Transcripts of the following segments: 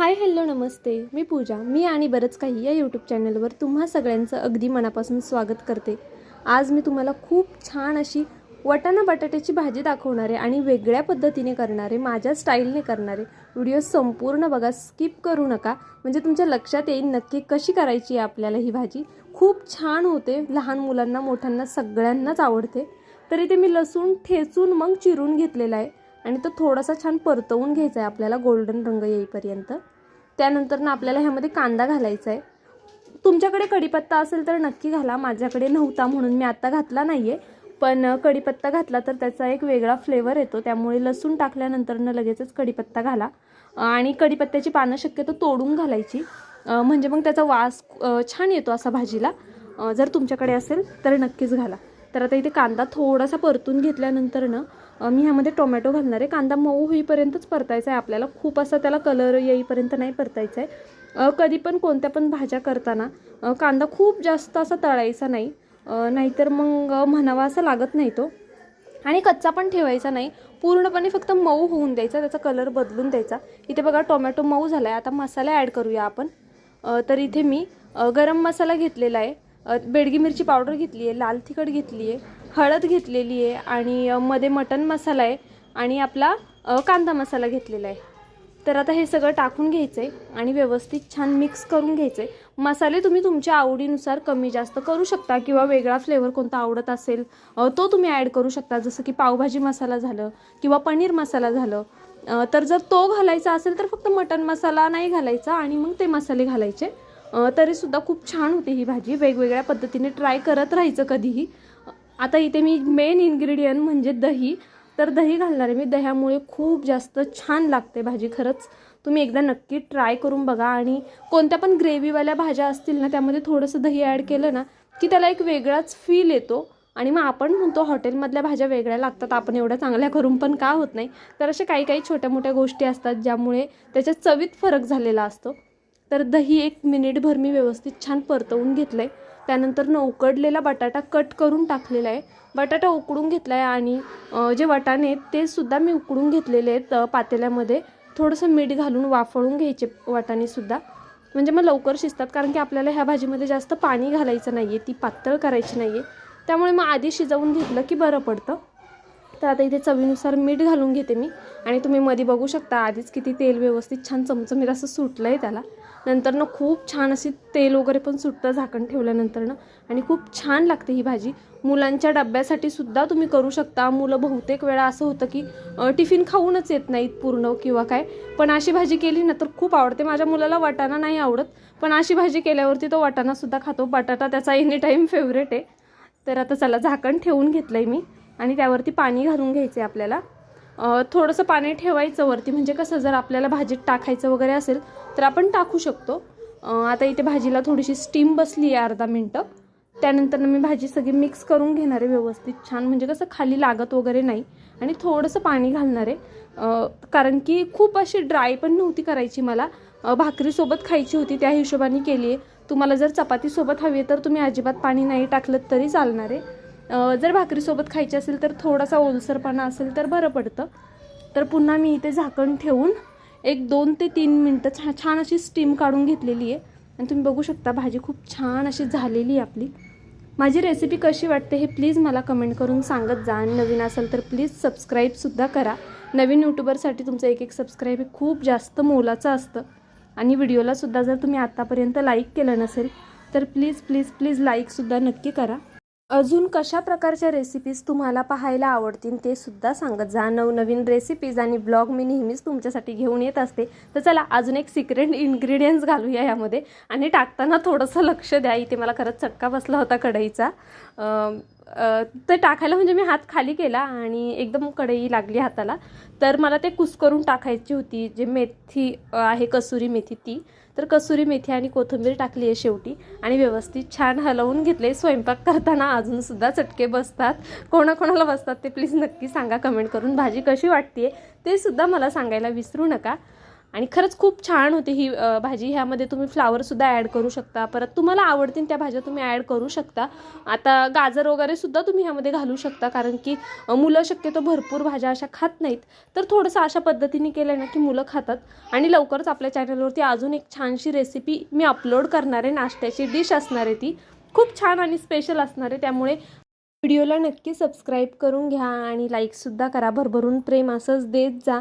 Hi hello नमस्ते. मी पूजा. मी आणि बरंच काही या यूट्यूब चॅनलवर तुम्हा सगळ्यांचं अगदी मनापासून स्वागत करते. आज मी तुम्हाला खूप छान अशी वटाणा बटाट्याची भाजी दाखवणारे आणि वेगळ्या पद्धतीने करणारे माझ्या स्टाईलने करणारे व्हिडिओ संपूर्ण बघा स्किप करू नका. म्हणजे तुमच्या लक्षात येईल नक्की कशी करायची आहे आपल्याला ही भाजी. खूप छान होते. लहान मुलांना मोठ्यांना सगळ्यांनाच आवडते. तर इथे मी लसूण ठेचून मग चिरून घेतलेला आहे. आणि तो थोडासा छान परतवून घ्यायचा आहे आपल्याला गोल्डन रंग येईपर्यंत. त्यानंतर ना आपल्याला ह्यामध्ये कांदा घालायचा आहे तुमच्याकडे कढीपत्ता असेल तर नक्की घाला. माझ्याकडे नव्हता म्हणून मी आत्ता घातला नाही आहे पण कढीपत्ता घातला तर त्याचा एक वेगळा फ्लेवर येतो. त्यामुळे लसूण टाकल्यानंतर न लगेचच कढीपत्ता घाला. आणि कढीपत्त्याची पानं शक्यतो तोडून घालायची. म्हणजे मग त्याचा वास छान येतो असा भाजीला. जर तुमच्याकडे असेल तर नक्कीच घाला. तर आता इथे कांदा थोडासा परतून घेतल्यानंतर ना मी ह्यामध्ये टोमॅटो घालणार आहे. कांदा मऊ होईपर्यंतच परतायचा आहे आपल्याला. खूप असा त्याला कलर येईपर्यंत नाही परतायचा आहे. कधी पण कोणत्या पण भाज्या करताना कांदा खूप जास्त असा तळायचा नाही. नाहीतर मग म्हणावा असा लागत नाही तो. आणि कच्चा पण ठेवायचा नाही. पूर्णपणे फक्त मऊ होऊन द्यायचा त्याचा कलर बदलून द्यायचा. इथे बघा टोमॅटो मऊ झाला आहे आता मसाला ॲड करूया आपण. तर इथे मी गरम मसाला घेतलेला आहे. बेडगी मिरची पावडर घेतली आहे लाल तिखट घेतली आहे हळद घेतलेली आहे आणि मध्ये मटन मसाला आहे आणि आपला कांदा मसाला घेतलेला आहे. तर आता हे सगळं टाकून घ्यायचं आहे आणि व्यवस्थित छान मिक्स करून घ्यायचं आहे मसाले तुम्ही तुमच्या आवडीनुसार कमी जास्त करू शकता किंवा वेगळा फ्लेवर कोणता आवडत असेल तो तुम्ही ॲड करू शकता. जसं की पावभाजी मसाला झालं किंवा पनीर मसाला झालं. तर जर तो घालायचा असेल तर फक्त मटन मसाला नाही घालायचा आणि मग ते मसाले घालायचे. तरीसुद्धा खूप छान होते ही भाजी. वेगवेगळ्या पद्धतीने ट्राय करत राहायचं कधीही. आता इथे मी मेन इन्ग्रेडियंट म्हणजे दही. तर दही घालणार आहे मी. दह्यामुळे खूप जास्त छान लागते भाजी खरंच. तुम्ही एकदा नक्की ट्राय करून बघा. आणि कोणत्या पण ग्रेव्हीवाल्या भाज्या असतील ना त्यामध्ये थोडंसं दही ॲड केलं ना की त्याला एक वेगळाच फील येतो. आणि मग आपण म्हणतो हॉटेलमधल्या भाज्या वेगळ्या लागतात. आपण एवढ्या चांगल्या करून पण का होत नाही? तर अशा काही काही छोट्या मोठ्या गोष्टी असतात ज्यामुळे त्याच्या चवीत फरक झालेला असतो. तर दही एक मिनिटभर मी व्यवस्थित छान परतवून घेतलं आहे त्यानंतर न उकडलेला बटाटा कट करून टाकलेला आहे. बटाटा उकडून घेतला आहे आणि जे वाटाणे आहेत ते सुद्धा मी उकडून घेतलेले आहेत पातेल्यामध्ये. थोडंसं मीठ घालून वाफळून घ्यायचे वाटाणेसुद्धा म्हणजे मग लवकर शिजतात कारण की आपल्याला ह्या भाजीमध्ये जास्त पाणी घालायचं नाही आहे ती पातळ करायची नाही आहे त्यामुळे मग आधी शिजवून घेतलं की बरं पडतं. तर आता इथे चवीनुसार मीठ घालून घेते मी. आणि तुम्ही मध्ये बघू शकता आधीच किती तेल व्यवस्थित छान चमचमीत असं सुटलं आहे त्याला. नंतर ना खूप छान अशी तेल वगैरे पण सुटतं झाकण ठेवल्यानंतर ना आणि खूप छान लागते ही भाजी. मुलांच्या डब्यासाठी सुद्धा तुम्ही करू शकता. मुलं बहुतेक वेळा असं होतं की टिफिन खाऊनच येत नाहीत पूर्ण किंवा काय. पण अशी भाजी केली ना तर खूप आवडते. माझ्या मुलाला वाटाणा नाही आवडत. पण अशी भाजी केल्यावरती तो वाटाणासुद्धा खातो. बटाटा त्याचा एनी टाईम फेवरेट आहे. तर आता चला झाकण ठेवून घेतलं आहे मी. आणि त्यावरती पाणी घालून घ्यायचं आहे आपल्याला थोडंसं पाणी ठेवायचं वरती म्हणजे कसं जर आपल्याला भाजीत टाकायचं वगैरे असेल तर आपण टाकू शकतो. आता इथे भाजीला थोडीशी स्टीम बसली आहे अर्धा मिनटं त्यानंतर मी भाजी सगळी मिक्स करून घेणार आहे व्यवस्थित छान म्हणजे कसं खाली लागत वगैरे नाही आणि थोडंसं पाणी घालणार आहे. कारण की खूप अशी ड्राय पण नव्हती करायची मला. भाकरीसोबत खायची होती त्या हिशोबाने केली आहे तुम्हाला जर चपातीसोबत हवी आहे तर तुम्ही अजिबात पाणी नाही टाकलं तरी चालणार आहे. जर भाकरीसोबत खायची असेल तर थोडासा ओलसरपणा असेल तर बरं पडतं. तर पुन्हा मी इथे झाकण ठेवून एक दोन ते तीन मिनटं छा छान अशी स्टीम काढून घेतलेली आहे. आणि तुम्ही बघू शकता भाजी खूप छान अशी झालेली आहे आपली. माझी रेसिपी कशी वाटते हे प्लीज मला कमेंट करून सांगत जा. आणि नवीन असेल तर प्लीज सबस्क्राईबसुद्धा करा. नवीन यूट्यूबरसाठी तुमचं एक एक सबस्क्राईब हे खूप जास्त मोलाचं असतं. आणि व्हिडिओलासुद्धा जर तुम्ही आत्तापर्यंत लाईक केलं नसेल तर प्लीज प्लीज प्लीज लाईकसुद्धा नक्की करा. अजून कशा प्रकारच्या रेसिपीज तुम्हाला पाहायला आवडतील ते सुद्धा सांगत जा. नवनवीन रेसिपीज आणि ब्लॉग मी नेहमीच तुमच्यासाठी घेऊन येत असते. तर चला अजून एक सिक्रेट इन्ग्रेडियंट्स घालूया यामध्ये. आणि टाकताना थोडंसं लक्ष द्या. इथे मला खरंच चटका बसला होता कढईचा. ते टाकायला म्हणजे मी हात खाली केला आणि एकदम कढई लागली हाताला. तर मला ते कुस्करून टाकायची होती जे मेथी आहे कसुरी मेथी ती. तर कसुरी मेथी आणि कोथिंबीर टाकली आहे शेवटी आणि व्यवस्थित छान हलवून घेतले. स्वयंपाक करताना अजूनसुद्धा चटके बसतात. कोणाकोणाला बसतात ते प्लीज नक्की सांगा कमेंट करून. भाजी कशी वाटते ते सुद्धा मला सांगायला विसरू नका. आणि खरंच खूप छान होती ही भाजी. ह्यामध्ये तुम्ही फ्लावरसुद्धा ॲड करू शकता. परत तुम्हाला आवडतील त्या भाज्या तुम्ही ॲड करू शकता. आता गाजर वगैरेसुद्धा तुम्ही ह्यामध्ये घालू शकता. कारण की मुलं शक्यतो भरपूर भाज्या अशा खात नाहीत. तर थोडंसं अशा पद्धतीने केलं ना की मुलं खातात. आणि लवकरच आपल्या चॅनलवरती अजून एक छानशी रेसिपी मी अपलोड करणार आहे. नाश्त्याची डिश असणार आहे ती. खूप छान आणि स्पेशल असणार आहे. त्यामुळे व्हिडिओला नक्की सबस्क्राईब करून घ्या आणि लाईकसुद्धा करा. भरभरून प्रेम असंच देत जा.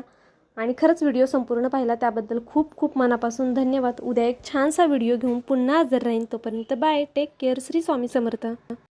आणि खरंच व्हिडिओ संपूर्ण पाहिला त्याबद्दल खूप खूप मनापासून धन्यवाद. उद्या एक छानसा व्हिडिओ घेऊन पुन्हा हजर राहीन. तोपर्यंत bye. Take care. Shri Swami Samarth.